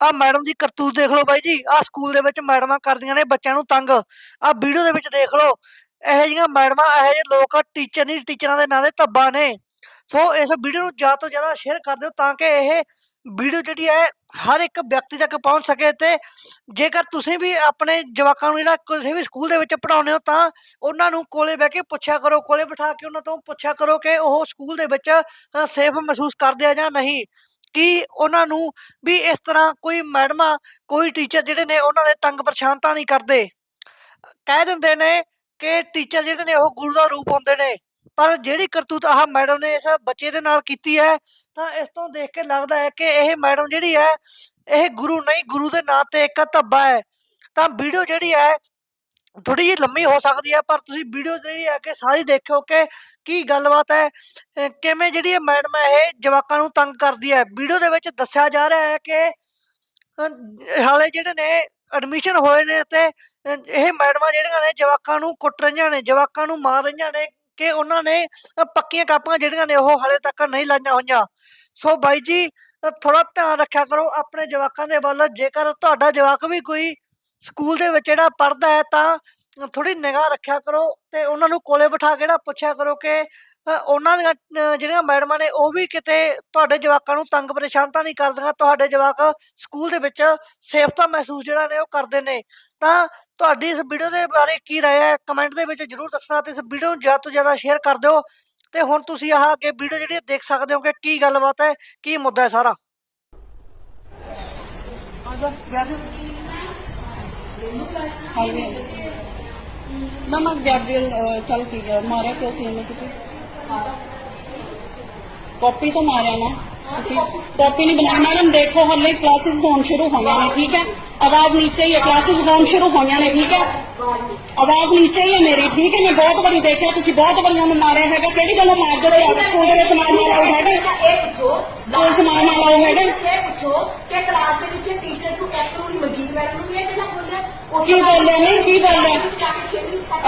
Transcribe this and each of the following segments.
ਆ ਮੈਡਮ ਦੀ ਕਰਤੂਤ ਦੇਖ ਲਓ ਬਾਈ ਜੀ, ਆ ਸਕੂਲ ਦੇ ਵਿੱਚ ਮੈਡਮਾਂ ਕਰਦੀਆਂ ਨੇ ਬੱਚਿਆਂ ਨੂੰ ਤੰਗ। ਆ ਵੀਡੀਓ ਦੇ ਵਿੱਚ ਦੇਖ ਲਓ, ਇਹੋ ਜਿਹੀਆਂ ਮੈਡਮਾਂ, ਇਹੋ ਜਿਹੇ ਲੋਕ ਟੀਚਰ ਨਹੀਂ, ਟੀਚਰਾਂ ਦੇ ਨਾਂ ਦੇ ਧੱਬਾ ਨੇ। ਸੋ ਇਸ ਵੀਡੀਓ ਨੂੰ ਜ਼ਿਆਦਾ ਤੋਂ ਜ਼ਿਆਦਾ ਸ਼ੇਅਰ ਕਰ ਦਿਓ ਤਾਂ ਕਿ ਇਹ ਵੀਡੀਓ ਜਿਹੜੀ ਹੈ, ਹਰ ਇੱਕ ਵਿਅਕਤੀ ਤੱਕ ਪਹੁੰਚ ਸਕੇ ਤੇ ਜੇਕਰ ਤੁਸੀਂ ਵੀ ਆਪਣੇ ਜਵਾਕਾਂ ਨੂੰ ਜਿਹੜਾ ਕਿਸੇ ਵੀ ਸਕੂਲ ਦੇ ਵਿੱਚ ਪੜਾਉਂਦੇ ਹੋ ਤਾਂ ਉਹਨਾਂ ਨੂੰ ਕੋਲੇ ਬਹਿ ਕੇ ਪੁੱਛਿਆ ਕਰੋ, ਕੋਲੇ ਬਿਠਾ ਕੇ ਉਹਨਾਂ ਤੋਂ ਪੁੱਛਿਆ ਕਰੋ ਕਿ ਉਹ ਸਕੂਲ ਦੇ ਵਿੱਚ ਸੇਫ ਮਹਿਸੂਸ ਕਰਦੇ ਆ ਜਾਂ ਨਹੀਂ। ਕਿ ਉਹਨਾਂ ਨੂੰ ਵੀ ਇਸ ਤਰ੍ਹਾਂ ਕੋਈ ਮੈਡਮਾਂ, ਕੋਈ ਟੀਚਰ ਜਿਹੜੇ ਨੇ ਉਹਨਾਂ ਦੇ ਤੰਗ ਪਰੇਸ਼ਾਨ ਤਾਂ ਨਹੀਂ ਕਰਦੇ। ਕਹਿ ਦਿੰਦੇ ਨੇ ਕਿ ਟੀਚਰ ਜਿਹੜੇ ਨੇ ਉਹ ਗੁਰੂ ਦਾ ਰੂਪ ਹੁੰਦੇ ਨੇ, ਪਰ ਜਿਹੜੀ ਕਰਤੂਤ ਆਹ ਮੈਡਮ ਨੇ ਇਸ ਬੱਚੇ ਦੇ ਨਾਲ ਕੀਤੀ ਹੈ, ਤਾਂ ਇਸ ਤੋਂ ਦੇਖ ਕੇ ਲੱਗਦਾ ਹੈ ਕਿ ਇਹ ਮੈਡਮ ਜਿਹੜੀ ਹੈ, ਇਹ ਗੁਰੂ ਨਹੀਂ, ਗੁਰੂ ਦੇ ਨਾਂ ਤੇ ਇੱਕ ਧੱਬਾ ਹੈ। ਤਾਂ ਵੀਡੀਓ ਜਿਹੜੀ ਹੈ ਥੋੜੀ ਜਿਹੀ ਲੰਮੀ ਹੋ ਸਕਦੀ ਹੈ, ਪਰ ਤੁਸੀਂ ਵੀਡੀਓ ਜਿਹੜੀ ਹੈ ਕਿ ਸਾਰੀ ਦੇਖਿਓ ਕਿ ਕੀ ਗੱਲਬਾਤ ਹੈ, ਅਹ ਕਿਵੇਂ ਜਿਹੜੀ ਇਹ ਮੈਡਮ ਹੈ, ਇਹ ਜਵਾਕਾਂ ਨੂੰ ਤੰਗ ਕਰਦੀ ਹੈ। ਵੀਡੀਓ ਦੇ ਵਿੱਚ ਦੱਸਿਆ ਜਾ ਰਿਹਾ ਹੈ ਕਿ, ਅਹ, ਹਾਲੇ ਜਿਹੜੇ ਨੇ ਐਡਮਿਸ਼ਨ ਹੋਏ ਨੇ ਤੇ ਅਹ, ਇਹ ਮੈਡਮਾਂ ਜਿਹੜੀਆਂ ਨੇ ਜਵਾਕਾਂ ਨੂੰ ਕੁੱਟ ਰਹੀਆਂ ਨੇ, ਜਵਾਕਾਂ ਨੂੰ ਮਾਰ ਰਹੀਆਂ ਨੇ ਕਿ ਉਹਨਾਂ ਨੇ, ਅਹ, ਪੱਕੀਆਂ ਕਾਪੀਆਂ ਜਿਹੜੀਆਂ ਨੇ ਉਹ ਹਾਲੇ ਤੱਕ ਨਹੀਂ ਲਾਈਆਂ ਹੋਈਆਂ। ਸੋ ਬਾਈ ਜੀ ਥੋੜਾ ਧਿਆਨ ਰੱਖਿਆ ਕਰੋ ਆਪਣੇ ਜਵਾਕਾਂ ਦੇ ਵੱਲ। ਜੇਕਰ ਤੁਹਾਡਾ ਜਵਾਕ ਵੀ ਕੋਈ ਸਕੂਲ ਦੇ ਵਿੱਚ ਜਿਹੜਾ ਪੜਦਾ ਹੈ ਤਾਂ ਥੋੜੀ ਨਿਗਾਹ ਰੱਖਿਆ ਕਰੋ ਤੇ ਉਹਨਾਂ ਨੂੰ ਕੋਲੇ ਬਿਠਾ ਕੇ ਨਾ ਪੁੱਛਿਆ ਕਰੋ ਕਿ ਉਹਨਾਂ ਦੀਆਂ ਜਿਹੜੀਆਂ ਮੈਡਮਾਂ ਨੇ ਉਹ ਵੀ ਕਿਤੇ ਤੁਹਾਡੇ ਜਵਾਕਾਂ ਨੂੰ ਤੰਗ ਪਰੇਸ਼ਾਨ ਤਾਂ ਨਹੀਂ ਕਰਦੀਆਂ? ਤੁਹਾਡੇ ਜਵਾਕ ਸਕੂਲ ਦੇ ਵਿੱਚ ਸੇਫਤਾ ਮਹਿਸੂਸ ਜਿਹੜਾ ਨੇ ਉਹ ਕਰਦੇ ਨੇ? ਤਾਂ ਤੁਹਾਡੀ ਇਸ ਵੀਡੀਓ ਦੇ ਬਾਰੇ ਕੀ ਰਾਏ ਹੈ? ਕਮੈਂਟ ਦੇ ਵਿੱਚ ਜਰੂਰ ਦੱਸਣਾ ਤੇ ਇਸ ਵੀਡੀਓ ਨੂੰ ਜ਼ਿਆਦਾ ਤੋਂ ਜ਼ਿਆਦਾ ਸ਼ੇਅਰ ਕਰ ਦਿਓ। ਤੇ ਹੁਣ ਤੁਸੀਂ ਆਹ ਅੱਗੇ ਵੀਡੀਓ ਜਿਹੜੀ ਦੇਖ ਸਕਦੇ ਹੋ ਕਿ ਕੀ ਗੱਲਬਾਤ ਹੈ, ਕੀ ਮੁੱਦਾ ਹੈ ਸਾਰਾ। ਹਾਈਵੇ ਨਾ ਮੈਂ ਗੈਬਰੀਅਲ ਅਹ, ਚੱਲ ਕੀ ਗਿਆ ਮਾਰਿਆ ਕਿਉਂ ਸੀ ਇਹਨੇ ਤੁਸੀਂ ਕਾਪੀ ਤੋਂ ਮਾਰਿਆ ਨਾ ਤੁਸੀਂ ਕਾਪੀ ਨਹੀਂ ਬਣਾਈ ਮੈਡਮ ਦੇਖੋ ਹਲੇ ਕਲਾਸਿਸ ਹੋਣ ਸ਼ੁਰੂ ਹੋਈਆਂ ਨੇ ਠੀਕ ਹੈ ਆਵਾਜ਼ ਨੀਚੇ ਹੀ ਹੈ ਕਲਾਸਿਸ ਹੋਣ ਸ਼ੁਰੂ ਹੋਈਆਂ ਨੇ ਠੀਕ ਹੈ ਆਵਾਜ਼ ਨੀਚੇ ਹੀ ਹੈ ਮੇਰੀ ਠੀਕ ਹੈ ਮੈਂ ਬਹੁਤ ਵਾਰੀ ਦੇਖਿਆ ਤੁਸੀਂ ਬਹੁਤ ਵਾਰੀ ਉਹਨੂੰ ਮਾਰਿਆ ਹੈਗਾ ਕਿਹੜੀ ਗੱਲੋਂ ਮਾਰ ਜਿਹੜੇ ਆ ਸਕੂਲ ਦੇ ਵਿੱਚ ਮਾਰਨ ਵਾਲਾ ਉਹ ਹੈਗਾ ਇਹ ਪੁੱਛੋ ਕੋਈ ਸਮਾਨ ਨਾਲ ਆਉ ਹੈਗਾ? ਇਹ ਪੁੱਛੋ ਕਿ ਕਲਾਸ ਦੇ ਵਿੱਚ ਟੀਚਰਸ ਨੂੰ ਕੈਪਟਨ ਨੂੰ ਮਨਜੀਤ ਮੈਡਮ ਨੂੰ ਇਹ ਕਿਹਨਾਂ ਬੋਲਿਆ ਉਹ ਕੀ ਬੋਲਿਆ ਨਹੀਂ ਕੀ ਬੋਲਿਆ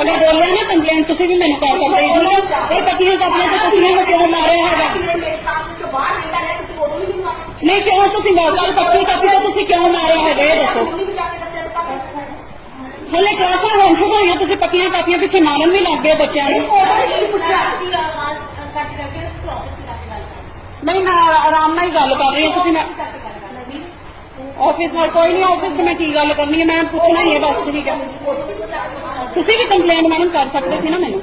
ਅਗਰ ਬੋਲਿਆ ਨਾ ਕੰਪਲੇਂਟ ਤੁਸੀਂ ਵੀ ਮੈਨੂੰ ਕਰ ਸਕਦੇ ਹੋ ਠੀਕ ਹੈ? ਇਹ ਪੱਕੀਆਂ ਕਾਪੀਆਂ ਤੇ ਤੁਸੀਂ ਨੇ ਕਿਉਂ ਮਾਰਿਆ ਹੈਗਾ? ਮੇਰੇ ਕਲਾਸ ਵਿੱਚੋਂ ਬਾਹਰ ਨਿਕਲਿਆ ਗਿਆ ਤੁਸੀਂ ਉਦੋਂ ਵੀ ਮੈਨੂੰ ਆ ਕੇ ਨਹੀਂ, ਕਿਉਂ ਤੁਸੀਂ ਗੱਲ ਪੱਕੀ ਕਾਪੀ ਤੇ ਤੁਸੀਂ ਕਿਉਂ ਮਾਰਿਆ ਹੈਗਾ? ਇਹ ਦੱਸੋ। ਮੰਮੀ ਨੂੰ ਜਾ ਕੇ ਦੱਸਿਆ ਤਾਂ ਪਾਪਾ ਹਲੇ ਕਲਾਸਾਂ ਹੋਣ ਸ਼ੁਰੂ ਹੋਈਆਂ, ਤੁਸੀਂ ਪੱਕੀਆਂ ਕਾਪੀਆਂ ਪਿੱਛੇ ਮਾਰਨ ਵੀ ਲੱਗ ਗਏ ਬੱਚਿਆਂ ਨੂੰ। ਉਦੋਂ ਨਹੀਂ ਪੁੱਛਿਆ ਆਵਾਜ਼ ਕੱਟ ਕਰਕੇ ਤੁਸੀਂ ਆਫਿਸ ਚ ਜਾ ਕੇ ਗੱਲ ਕਰੋ ਨਹੀਂ ਮੈਂ ਆਰਾਮ ਨਾਲ ਹੀ ਗੱਲ ਕਰ ਰਹੀ ਹਾਂ, ਤੁਸੀਂ ਮੈਂ ਕੱਟ ਕਰ ਨਹੀਂ ਆਫਿਸ ਨਾਲ ਕੋਈ ਨਹੀਂ ਆਫਿਸ 'ਚ ਮੈਂ ਕੀ ਗੱਲ ਕਰਨੀ ਹੈ? ਮੈਂ ਪੁੱਛਣਾ ਹੀ ਹੈ ਬਸ, ਠੀਕ ਹੈ। ਤੁਸੀਂ ਵੀ ਕੰਪਲੇਂਟ ਮੈਡਮ ਕਰ ਸਕਦੇ ਸੀ ਨਾ ਮੈਨੂੰ?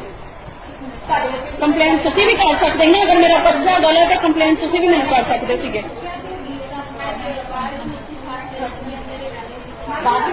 ਕੰਪਲੇਂਟ ਤੁਸੀਂ ਵੀ ਕਰ ਸਕਦੇ ਸੀ ਨਾ? ਅਗਰ ਮੇਰਾ ਪਰਚਾ ਗਲਤ ਹੈ ਕੰਪਲੇਂਟ ਤੁਸੀਂ ਵੀ ਮੈਨੂੰ ਕਰ ਸਕਦੇ ਸੀਗੇ। ਬਾਕੀ